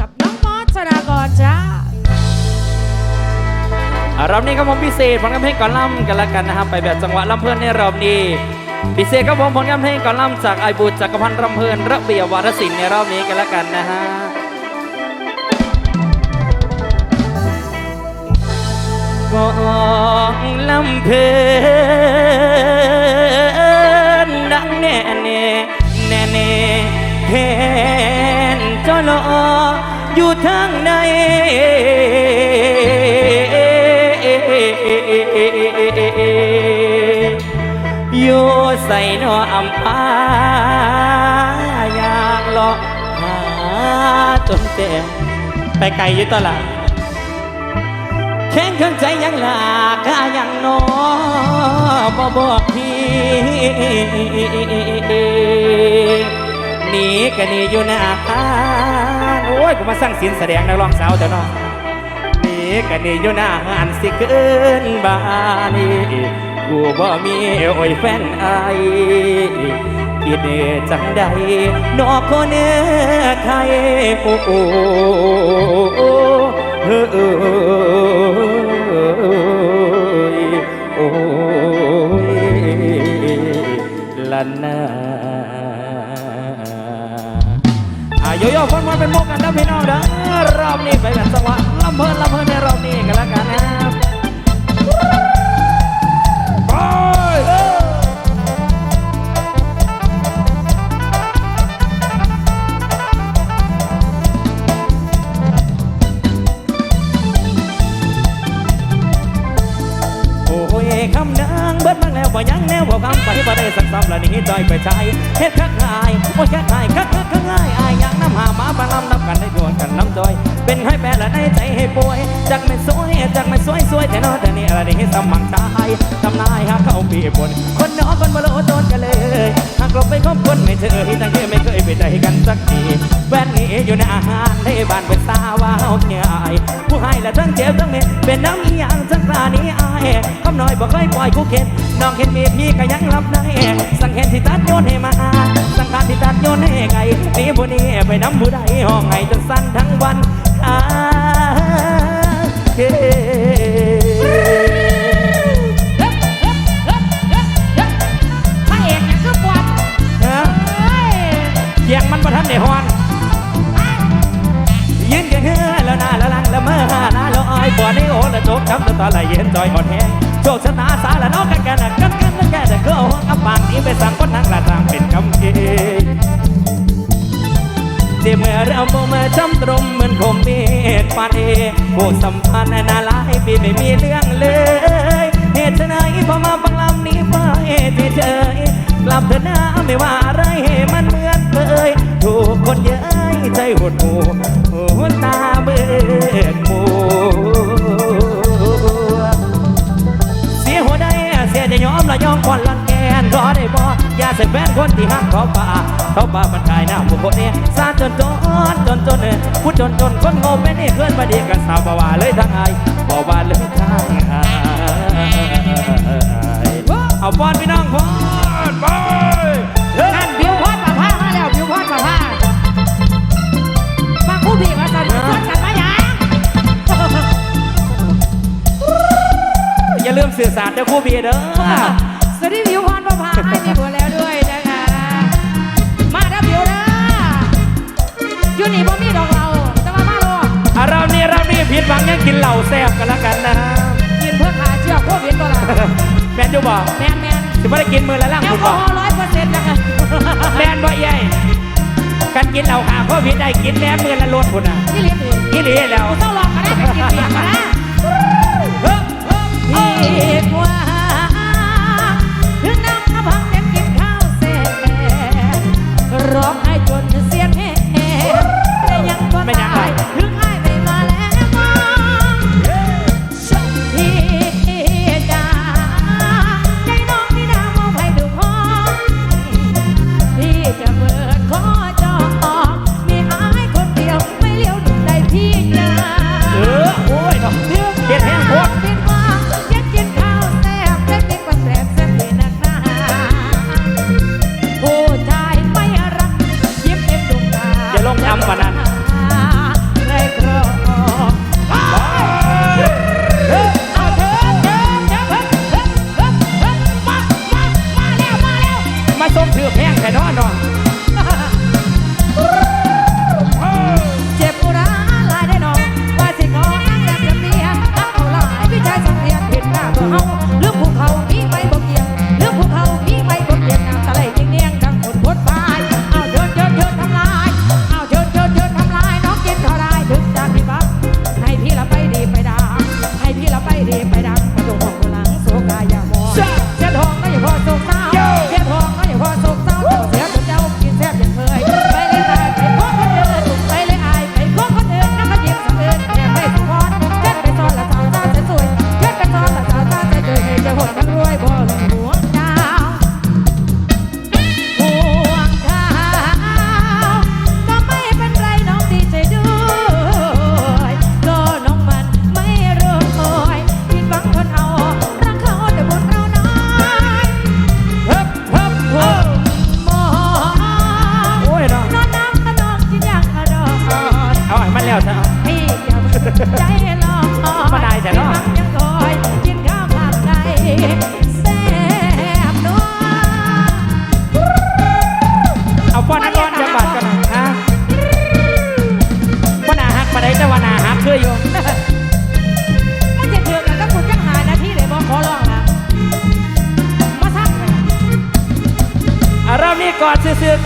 กับน้องมอสชนากรจ้าอ่ารอบนี้ครับผมพิเศษผลงานเพลงก่อนล่ำกันละกันนะครับ ไปแบบจังหวะล่ำเพลินในรอบนี้ พิเศษครับผมผลงานเพลงก่อนล่ำจากไอบูจักรพันธ์รำเพลินระเบียบวารศิลป์ในรอบนี้กันละกันนะฮะก่อนลำเพลิน อยู่ทางในอยู่ใส่นออำพายางเลาะหาจนเต็มไปไกลอยู่ตวละแข็งเครื่องใจยังหลากายังนอบ่บอกพี่หนีก็หนีอยู่หน้า ยกูมาสร้างศิลแสดงนักร้องสาวแต่น้องนี่ก็นี่อยู่หน้าหันสิเกินบานี่กูบ่มีโอ้ยแฟนไอคิดจังใดนอกคนเนื้อไทยโอ้โอ้โอ้เฮ้อเอ้ยโอ้ยละนา โยโย่คนมาเป็นมุกกันนะพี่น้องเด้อรอบนี้ไปแบบจังหวะลำเพลินลำเพลินในรอบนี้กันแล้วกันนะครับไปเอ้ย โอ้ยคำนางเบิดบ้างแล้วบ่ยังแนวบ่คำไปบ่ได้สักซ้ำละนี้จอยไปใช้เฮ็ดคักง่ายโอ้ยคักง่ายคัก กันได้ดวงกันน้ำจอย เป็นให้แปรละในใจให้ป่วยจักไม่สวยจักไม่สวยสวยแต่นอแต่นี่อะไรนี่สมังตายทำนายหาเข้าปีบนคนน้อคนบ่โลโดนกันเลยหากเราไปคบคนไม่เจอตั้งที่ไม่เคยไปใจกันสักทีแฟนนี่อยู่ในอาหารในบ้านเป็นสาวว้าวใหญ่ผู้ให้และทั้งเจ็บทั้งเม็ดเป็นน้ำอย่างจังกลานี้อายคำน้อยบอกเคยปล่อยคู่เข็นน้องเห็นมีพี่ก็ยังรับได้สังเห็นที่ตัดโยนให้มา สังการที่ตัดโยนให้ไงนี่ผู้นี้ไปน้ำผู้ใดห้องไงจนสั้นทั้งวันอาเกพระเอกยังคือกวนฮะเฮ้ยเสียงมันประทันในฮอนยืนกันเฮือแล้วหน้าละลังละเมื่อหน้าลอยบ่อนี่โอ้ละโจกช้ำตะตาไหลเย็นจอยอ่อนแห้ง โชคชะตาสาละน้องกันกันกันกันกันกันแต่ก็เอาห้องอับปากนี้ไปสั่งคนนั่งละทางเป็นคำเกที่เมื่อเราโมมาจำตรงเหมือนคมเมตปานเอผู้สัมพันธ์น่าหลายปีไม่มีเรื่องเลยเหตุไหนพอมาฟังลำนี้ไปที่เจยกลับเถอะนะไม่ว่าอะไรมันเหมือนเคยถูกคนเย้ยใจหดหูหัวตาเบิดมัว จะยอมละยอมควันลันแกนรอได้บ่อย่าเส่แฟนคนที่หักเขาป่าเขาป่ามันกายหน้าผู้คนเนี่ยซาจนจนจนจนเลยพูดจนจนคนโง่แม่นี่เพื่อนมาดีกันสาวบ่าวาเลยทั้งไอ้บ่าวาเลยทั้งไอ้เอาบอนพี่น้องบอ ลืมสื่อสารเด้อครู่บีเด้อสวัสดีบิวพรประผ้าให้มีผัวแล้วด้วยนะคะ มาเด้อบิวเด้ออยู่นี่บ่มีดอกเราแต่ว่ามาโลดอะเรานี่เรานี่ผิดหวังยังกินเหล้าแซ่บกันแล้วกันนะกินเพื่อขาเชือกโควิดตัวละแมนจูบอกแมนแมนจะไม่ได้กินมือละล่างแอลคุณกบออกฮอล์ร้อยเปอร์เซ็นต์นะคะแมนบ่ใหญ่กันกินเหล้าขาโควิดได้กินแม่มือละล้วนคุณอะนี่เรียนเองอีหลีแล้วต้องลองกันได้ไปกินเบียร์กันนะเฮ้ย เฮ้ยอีกว่า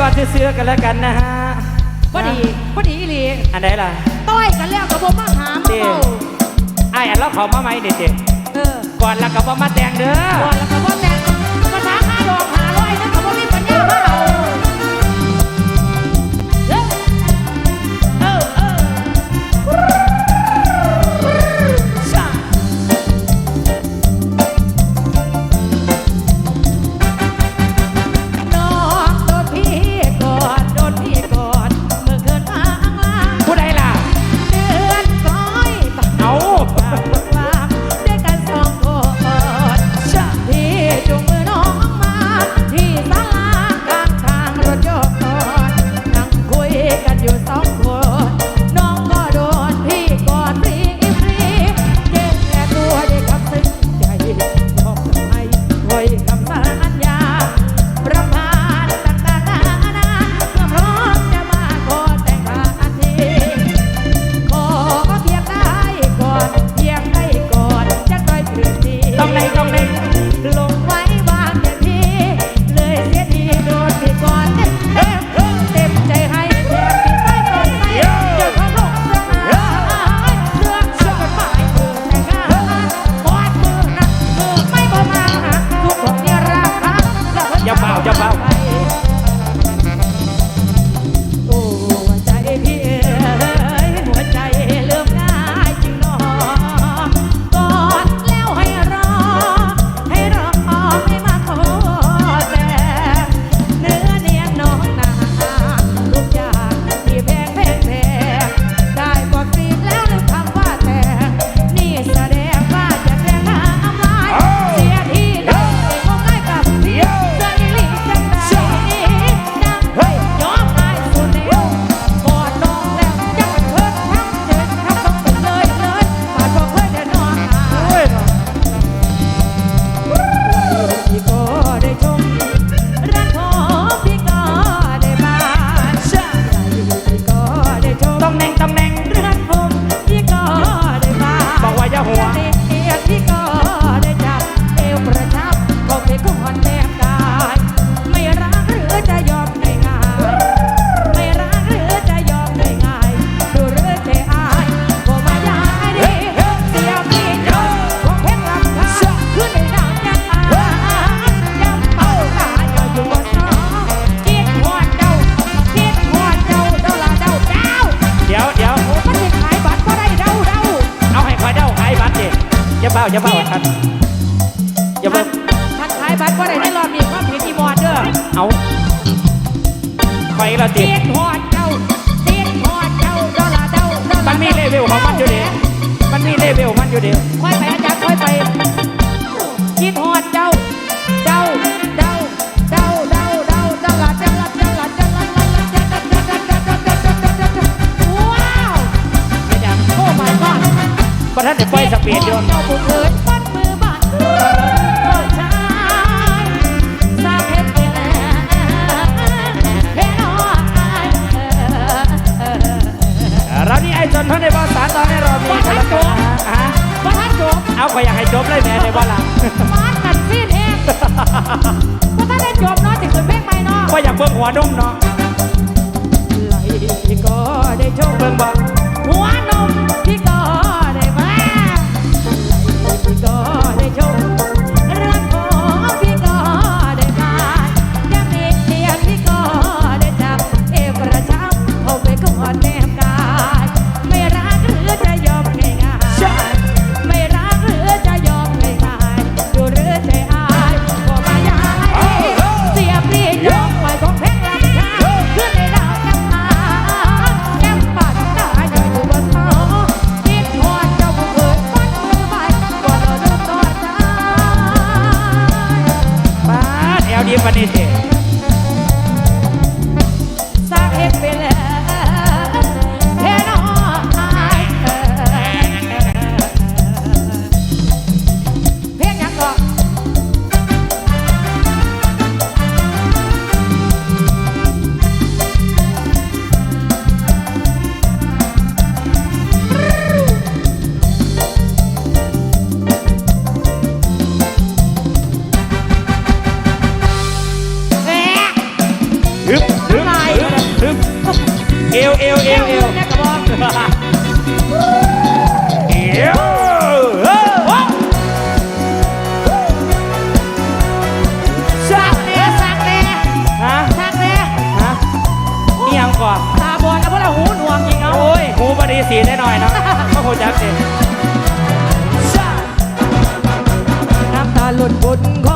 ก็อนซื้อๆกันแล้วกันนะฮะพอดีพอดีอีลีอันไหนล่ะต้อยกันแล้วกับผมมาหามาเฝ้าไอ้อันเราขอมาไหมเด็ดเด็ดเออก่อนแล้วก็บ่มาแต่งเด้อก่อนแล้วกับผมแต่าอย่าเฝ้าท่านอย่าเฝ้าท่านขายบัตรว่าได้ในรอบนี้ความผิดที่บอดเด้อเอาไฟละติดเตียนหอดเจ้าเตียนหอดเจ้าดอลลาเจ้ามันมีเลเวลของมันอยู่เดียวมันมีเลเวลมันอยู่เดียวค่อยไปอาจารย์ค่อยไปคิดหอดเจ้าเจ้าเจ้าเจ้าเจ้าเจ้าเจ้าละเจ้าดอละเจ้าดอละเจ้าดอละจ้าวไม่ดเจ้าโอ้ my god าระธานเจ้าด็กไลสเปียดเดียวากให้จบเลยแม่ในวันหลังฟาดกันซีดแห้งว่าถ้าได้จบเนาะจะขึ้นเพลงใหม่เนาะก็อยากเบิ่งหัวดมเนาะไหลก็ได้ชมเบิ่งบ่ หูจักเด็น้ำตาหล่นบนค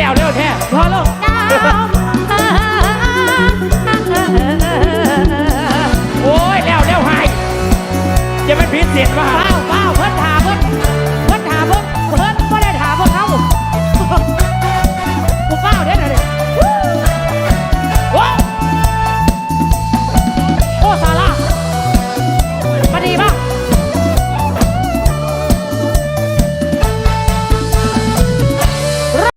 แล้วเร็วแท้พอลงโอ้ยแล้วแล้วหายจะไม่พิเศษว่า